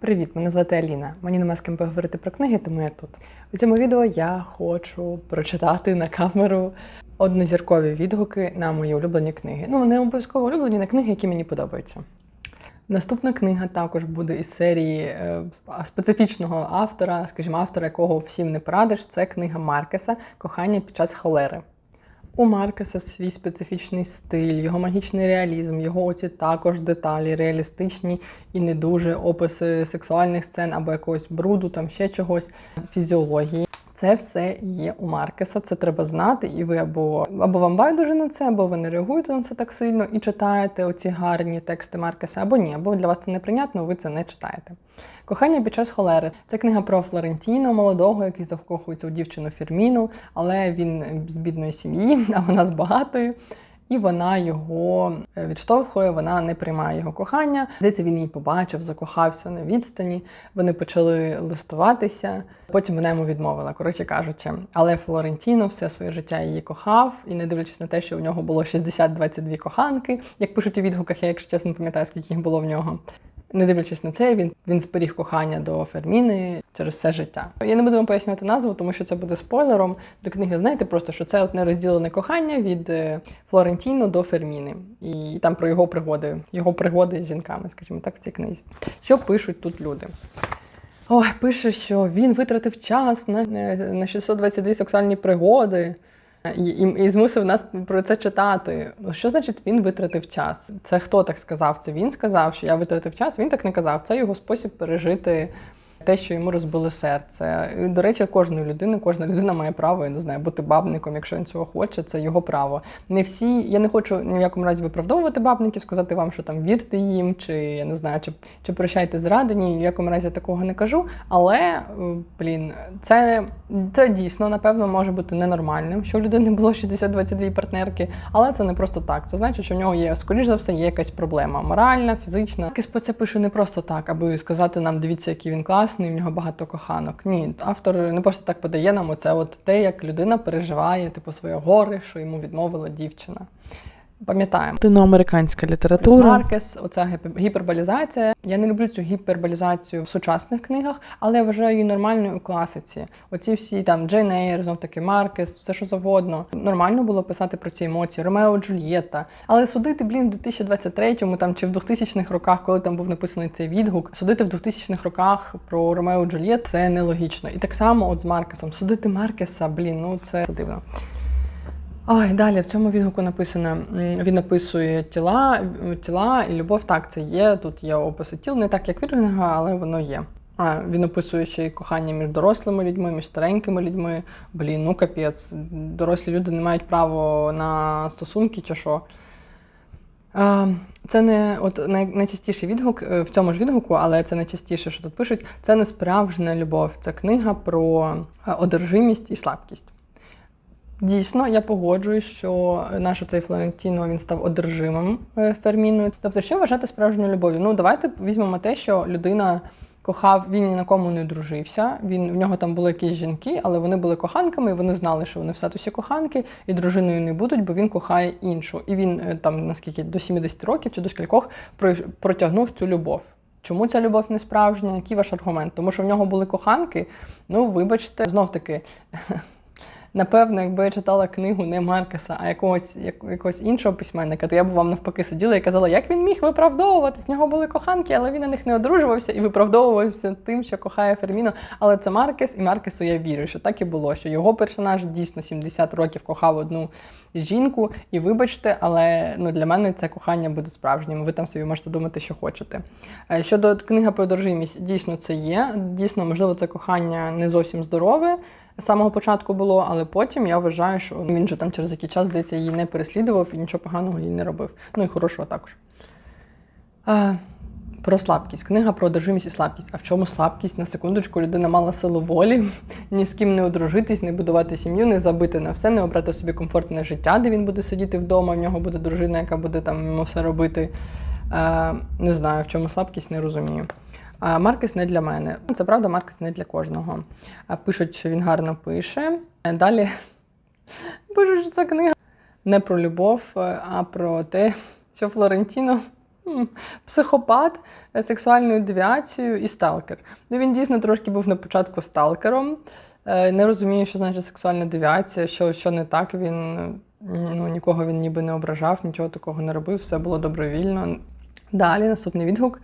Привіт, мене звати Аліна. Мені нема з ким поговорити про книги, тому я тут. У цьому відео я хочу прочитати на камеру однозіркові відгуки на мої улюблені книги. Ну, не обов'язково улюблені на книги, які мені подобаються. Наступна книга також буде із серії е, специфічного автора, скажімо, автора, якого всім не порадиш. Це книга Маркеса Кохання під час холери. У Маркеса свій специфічний стиль, його магічний реалізм, його оці також деталі, реалістичні і не дуже описи сексуальних сцен або якогось бруду, там ще чогось, фізіології. Це все є у Маркеса, це треба знати, і ви або або вам байдуже на це, або ви не реагуєте на це так сильно і читаєте оці гарні тексти Маркеса, або ні, або для вас це неприйнятно, ви це не читаєте. Кохання під час холери це книга про Флорентіно, молодого, який закохується у дівчину Фірміну, але він з бідної сім'ї, а вона з багатої. І вона його відштовхує, вона не приймає його кохання. Здається, він її побачив, закохався на відстані. Вони почали листуватися. Потім вона йому відмовила, коротше кажучи. Але Флорентіно все своє життя її кохав, і не дивлячись на те, що у нього було 60-22 коханки, як пишуть у відгуках, я, якщо чесно, пам'ятаю, скільки їх було в нього. Не дивлячись на це, він він зберіг кохання до Ферміни через все життя. Я не буду вам пояснювати назву, тому що це буде спойлером до книги. Знаєте, просто що це от нерозділене кохання від Флорентіно до Ферміни, і там про його пригоди, його пригоди з жінками, скажімо так, в цій книзі. Що пишуть тут люди? Ой, пише, що він витратив час на, на 622 сексуальні пригоди. І, і змусив нас про це читати. Ну, Що значить він витратив час? Це хто так сказав? Це він сказав, що я витратив час. Він так не казав. Це його спосіб пережити те, що йому розбили серце. І, До речі, кожної людини, кожна людина має право, я не знаю, бути бабником, якщо він цього хоче, це його право. Не всі, я не хочу ні в якому разі виправдовувати бабників, сказати вам, що там вірте їм, чи я не знаю, чи чи прощайте зради. Ні, в якому разі такого не кажу. Але блін, це це дійсно напевно може бути ненормальним, що в людини було 60-22 партнерки, але це не просто так. Це значить, що в нього є, скоріш за все, є якась проблема моральна, фізична. Киспо це пише не просто так, аби сказати нам, дивіться, який він класний, в нього багато коханок. Ні, автор не просто так подає нам оце, от те, як людина переживає, типу, своє горе, що йому відмовила дівчина. Пам'ятаємо. Латиноамериканська література. Маркес, оця гіперболізація. Я не люблю цю гіперболізацію в сучасних книгах, але я вважаю її нормальною у класиці. Оці всі там Джейн Ейр, знов таки Маркес, все що завгодно. Нормально було писати про ці емоції, Ромео Джульєта. Але судити, блін, в 2023-му там чи в 2000-х роках, коли там був написаний цей відгук, судити в 2000-х роках про Ромео Джульєт це нелогічно. І так само, от з Маркесом, судити Маркеса, блін, ну це дивно. Ой, далі в цьому відгуку написано: він описує тіла, тіла і любов. Так, це є. Тут є описи тіл, не так, як Віргінга, але воно є. А, Він описує ще й кохання між дорослими людьми, між старенькими людьми. Блін, ну капець. Дорослі люди не мають права на стосунки чи що. Це не от най, найчастіший відгук в цьому ж відгуку, але це найчастіше, що тут пишуть. Це не справжня любов. Це книга про одержимість і слабкість. Дійсно, я погоджуюсь, що наш цей Флорентіно він став одержимим Ферміною. Тобто, що вважати справжньою любов'ю? Ну, давайте візьмемо те, що людина кохав, він ні на кому не дружився. Він в нього там були якісь жінки, але вони були коханками, і вони знали, що вони в статусі коханки і дружиною не будуть, бо він кохає іншу. І він там наскільки до 70 років чи до скількох протягнув цю любов. Чому ця любов не справжня? Який ваш аргумент? Тому що в нього були коханки. Ну, вибачте, знов таки. Напевно, якби я читала книгу не Маркеса, а якогось як, якогось іншого письменника, то я б вам навпаки сиділа і казала, як він міг виправдовувати. З нього були коханки, але він на них не одружувався і виправдовувався тим, що кохає Ферміно. Але це Маркес, і Маркесу я вірю, що так і було, що його персонаж дійсно 70 років кохав одну жінку. І вибачте, але ну, для мене це кохання буде справжнім. Ви там собі можете думати, що хочете. Щодо книги про дорожимість, дійсно це є. Дійсно, можливо, це кохання не зовсім здорове. З самого початку було, але потім я вважаю, що він же там через який час, здається, її не переслідував і нічого поганого їй не робив. Ну і хорошого також. А, Про слабкість. Книга про одержимість і слабкість. А в чому слабкість? На секундочку, людина мала силу волі, ні з ким не одружитись, не будувати сім'ю, не забити на все, не обрати собі комфортне життя, де він буде сидіти вдома, в нього буде дружина, яка буде там йому все робити. А, не знаю, в чому слабкість, не розумію. Маркес не для мене. Це правда, Маркес не для кожного. Пишуть, що він гарно пише. Далі пишуть, що ця книга не про любов, а про те, що Флорентіно психопат, е, сексуальною девіацією і сталкер. Ну він дійсно трошки був на початку сталкером. Е, Не розумію, що значить сексуальна девіація, що, що не так. Він е, ну, нікого він ніби не ображав, нічого такого не робив, все було добровільно. Далі наступний відгук.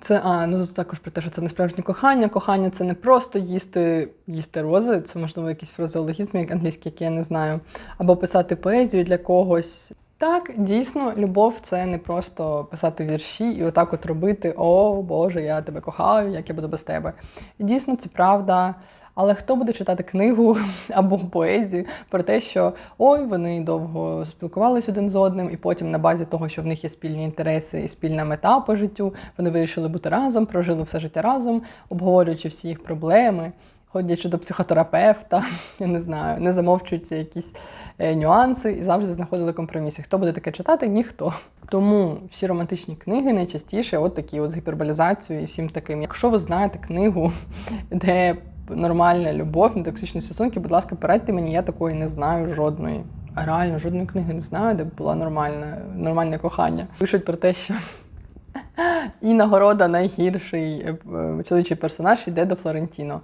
Це а, ну тут також про те, що це не справжнє кохання. Кохання це не просто їсти, їсти рози, це можливо якийсь фразеологізм, як англійський, який я не знаю, або писати поезію для когось. Так, дійсно, любов це не просто писати вірші і отак от робити О Боже, я тебе кохаю, як я буду без тебе. І дійсно, це правда. Але хто буде читати книгу або поезію про те, що ой, вони довго спілкувалися один з одним, і потім на базі того, що в них є спільні інтереси і спільна мета по життю, вони вирішили бути разом, прожили все життя разом, обговорюючи всі їх проблеми, ходячи до психотерапевта, я не знаю, не замовчуються якісь е, нюанси і завжди знаходили компроміси. Хто буде таке читати? Ніхто. Тому всі романтичні книги найчастіше от такі от з гіперболізацією і всім таким. Якщо ви знаєте книгу, де нормальна любов, нетоксичні стосунки, будь ласка, порадьте мені, я такої не знаю жодної. Реально жодної книги не знаю, де б була нормальна, нормальне кохання. Пишуть про те, що і нагорода найгірший е, е, чоловічий персонаж йде до Флорентіно.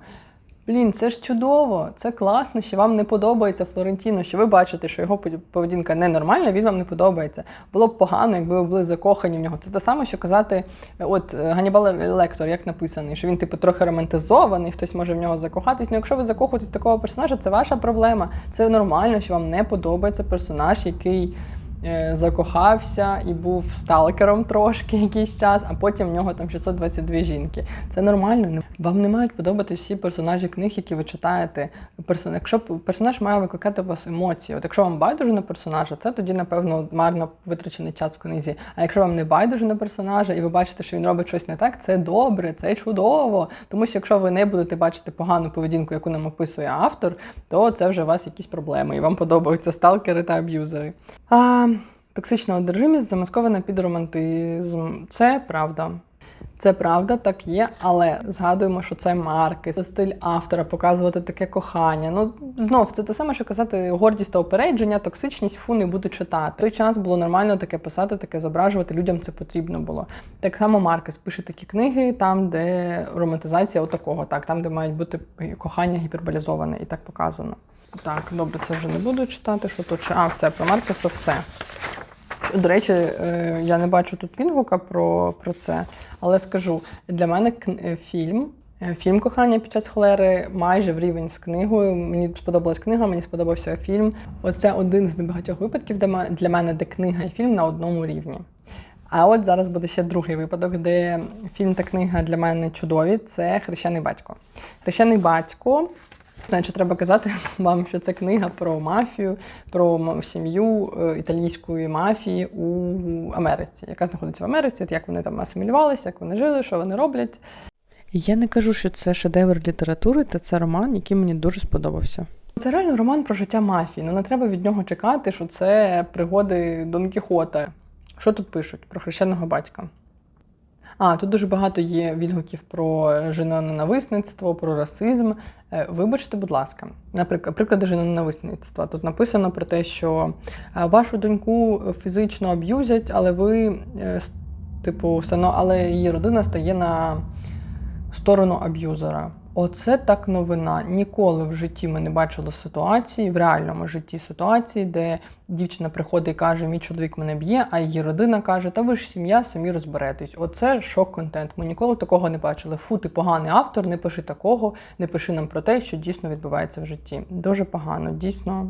Блін, це ж чудово, це класно, що вам не подобається Флорентіно, що ви бачите, що його поведінка ненормальна, він вам не подобається. Було б погано, якби ви були закохані в нього. Це те саме, що казати, е, от е, Ганнібал Лектор, як написаний, що він, типу, трохи романтизований, хтось може в нього закохатись. Ну, якщо ви закохуєтесь такого персонажа, це ваша проблема. Це нормально, що вам не подобається персонаж, який закохався і був сталкером трошки якийсь час, а потім в нього там 622 жінки. Це нормально. Вам не мають подобатись всі персонажі книг, які ви читаєте. Якщо персонаж має викликати у вас емоції, от якщо вам байдуже на персонажа, це тоді, напевно, марно витрачений час в книзі. А якщо вам не байдуже на персонажа, і ви бачите, що він робить щось не так, це добре, це чудово. Тому що якщо ви не будете бачити погану поведінку, яку нам описує автор, то це вже у вас якісь проблеми, і вам подобаються сталкери та аб'юзери. А, токсична одержимість замаскована під романтизм. Це правда. Це правда, так є, але згадуємо, що це марки, це стиль автора, показувати таке кохання. Ну знов це те саме, що казати гордість та опередження, токсичність, фу, не буду читати. В той час було нормально таке писати, таке зображувати. Людям це потрібно було. Так само Маркес пише такі книги, там, де романтизація отакого, так, там, де мають бути кохання гіперболізоване, і так показано. Так, добре, це вже не буду читати. Що тут? ще? А, все, про Маркеса все. До речі, е, я не бачу тут відгука про, про це, але скажу, для мене е, фільм. е, Фільм Кохання під час холери майже в рівень з книгою. Мені сподобалась книга, мені сподобався фільм. Оце один з небагатьох випадків для мене, де книга і фільм на одному рівні. А от зараз буде ще другий випадок, де фільм та книга для мене чудові. Це Хрещений батько. Хрещений батько. Знаю, що треба казати вам, що це книга про мафію, про сім'ю е, італійської мафії у Америці, яка знаходиться в Америці, як вони там асимілювалися, як вони жили, що вони роблять. Я не кажу, що це шедевр літератури, та це роман, який мені дуже сподобався. Це реально роман про життя мафії. Ну не треба від нього чекати, що це пригоди Дон Кіхота. Що тут пишуть про хрещеного батька? А, тут дуже багато є відгуків про жіноненависництво, про расизм. Е, Вибачте, будь ласка, наприклад, приклади жіноненависництва. Тут написано про те, що е, вашу доньку фізично аб'юзять, але ви, е, типу, але її родина стає на сторону аб'юзера. Оце так новина. Ніколи в житті ми не бачили ситуації, в реальному житті ситуації, де дівчина приходить і каже, мій чоловік мене б'є, а її родина каже, та ви ж сім'я, самі розберетесь. Оце шок-контент. Ми ніколи такого не бачили. Фу, ти поганий автор, не пиши такого, не пиши нам про те, що дійсно відбувається в житті. Дуже погано, дійсно.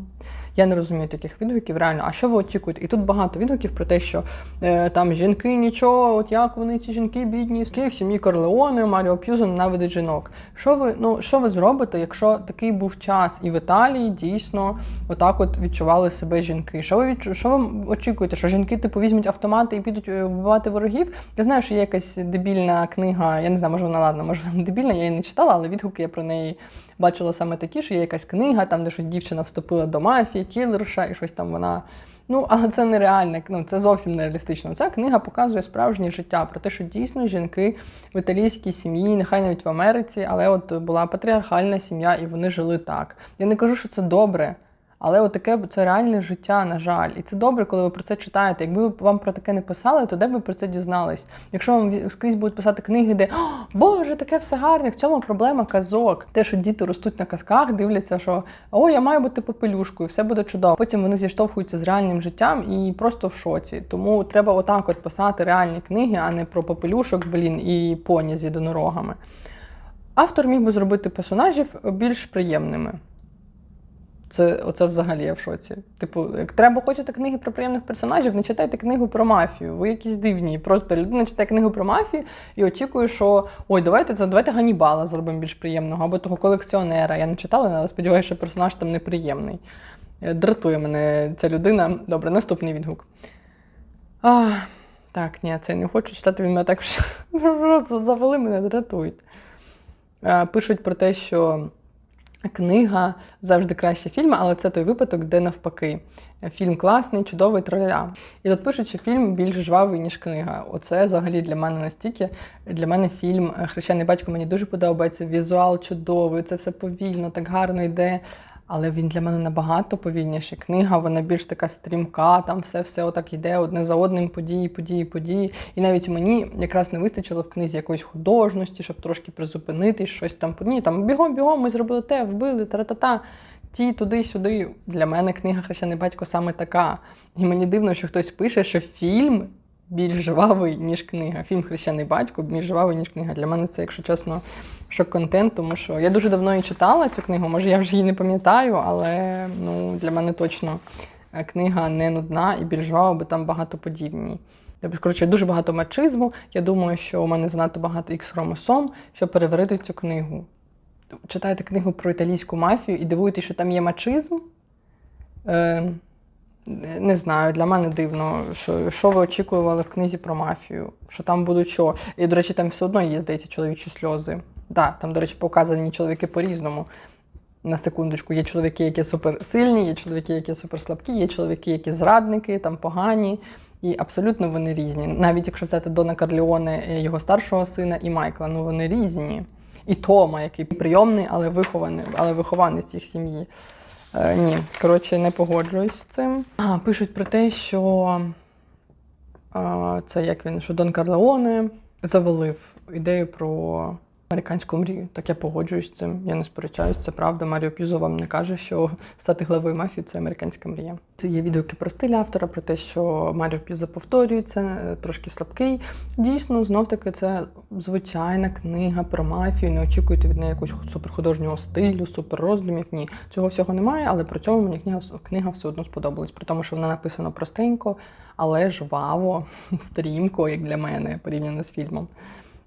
Я не розумію таких відгуків. Реально, а що ви очікуєте? І тут багато відгуків про те, що е, там жінки нічого, от як вони ці жінки бідні, в сім'ї Корлеоне, Маріо П'юзо ненавидить жінок. Що ви, ну що ви зробите, якщо такий був час, і в Італії дійсно отак от відчували себе жінки? Що ви відчу, що ви очікуєте? Що жінки типу візьмуть автомати і підуть е, вбивати ворогів? Я знаю, що є якась дебільна книга, я не знаю, може вона ладно, може вона дебільна, я її не читала, але відгуки я про неї бачила саме такі, що є якась книга, там де щось дівчина вступила до мафії, кілерша, і щось там вона. Ну, але це нереальне, ну це зовсім нереалістично. Ця книга показує справжнє життя про те, що дійсно жінки в італійській сім'ї, нехай навіть в Америці, але от була патріархальна сім'я, і вони жили так. Я не кажу, що це добре, Але отаке це реальне життя, на жаль. І це добре, коли ви про це читаєте. Якби вам про таке не писали, то де ви про це дізнались? Якщо вам скрізь будуть писати книги, де «О, Боже, таке все гарне, в цьому проблема казок. Те, що діти ростуть на казках, дивляться, що о, я маю бути попелюшкою, все буде чудово. Потім вони зіштовхуються з реальним життям і просто в шоці. Тому треба отак от писати реальні книги, а не про попелюшок, блін, і поні з єдинорогами. Автор міг би зробити персонажів більш приємними. Це оце взагалі я в шоці. Типу, як треба хочете книги про приємних персонажів, не читайте книгу про мафію. Ви якісь дивні. Просто людина читає книгу про мафію і очікує, що ой, давайте це давайте Ганібала зробимо більш приємного, або того колекціонера. Я не читала, але сподіваюся, що персонаж там неприємний. Е, Дратує мене ця людина. Добре, наступний відгук. А, так, ні, це я не хочу читати. Він мене так просто завели, мене дратують. Е, Пишуть про те, що книга завжди краще фільму, але це той випадок, де навпаки. Фільм класний, чудовий траля. І тут пишуть, що фільм більш жвавий, ніж книга. Оце взагалі для мене настільки. Для мене фільм Хрещений батько мені дуже подобається. Візуал чудовий, це все повільно, так гарно йде. Але він для мене набагато повільніший. Книга, вона більш така стрімка, там все-все отак йде одне за одним, події, події, події. І навіть мені якраз не вистачило в книзі якоїсь художності, щоб трошки призупинитись, щось там. Ні, там бігом, бігом, ми зробили те, вбили, тра-та-та. Ті, туди, сюди. Для мене книга Хрещений батько саме така. І мені дивно, що хтось пише, що фільм більш жвавий, ніж книга. Фільм Хрещений батько більш жвавий, ніж книга. Для мене це, якщо чесно, шок-контент, тому що я дуже давно і читала цю книгу. Може, я вже її не пам'ятаю, але ну, для мене точно е, книга не нудна і більш жвава, бо там багато подібні. Тобто, коротше, дуже багато мачизму. Я думаю, що у мене занадто багато ікс хромосом, щоб переварити цю книгу. Читаєте книгу про італійську мафію і дивуєтесь, що там є мачизм. Е, не знаю, для мене дивно, що, що ви очікували в книзі про мафію, що там будуть що. І, до речі, там все одно є, здається, чоловічі сльози. Так, там, до речі, показані чоловіки по-різному. На секундочку, є чоловіки, які суперсильні, є чоловіки, які суперслабкі, є чоловіки, які зрадники, там погані. І абсолютно вони різні. Навіть якщо взяти Дона Карліоне, е, його старшого сина і Майкла, ну вони різні. І Тома, який прийомний, але вихований, але вихованець їх сім'ї. Е, ні, коротше, не погоджуюсь з цим. А, пишуть про те, що а, це як він, що Дон Карлеоне завалив ідею про американську мрію. Так я погоджуюсь з цим. Я не сперечаюсь, це правда. Маріо П'юзо вам не каже, що стати главою мафії це американська мрія. Це є відгуки про стиль автора, про те, що Маріо П'юзо повторюється, е, трошки слабкий. Дійсно, знов таки, це звичайна книга про мафію. Не очікуйте від неї якогось суперхудожнього стилю, суперроздумів. Ні, цього всього немає, але при цьому мені книга, книга все одно сподобалась. При тому, що вона написана простенько, але жваво, стрімко, як для мене, порівняно з фільмом.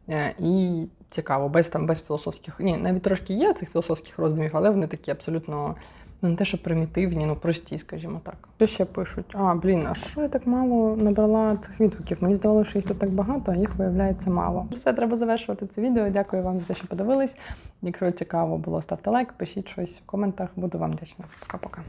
Е, І цікаво, без там без філософських. Ні, навіть трошки є цих філософських роздумів, але вони такі абсолютно ну, не те, що примітивні, ну прості, скажімо так. Що ще пишуть? А, блін, а що я так мало набрала цих відгуків? Мені здавалося, що їх тут так багато, а їх виявляється мало. Все, треба завершувати це відео. Дякую вам за те, що подивились. Якщо цікаво було, ставте лайк, пишіть щось в коментах. Буду вам вдячна. Пока-пока.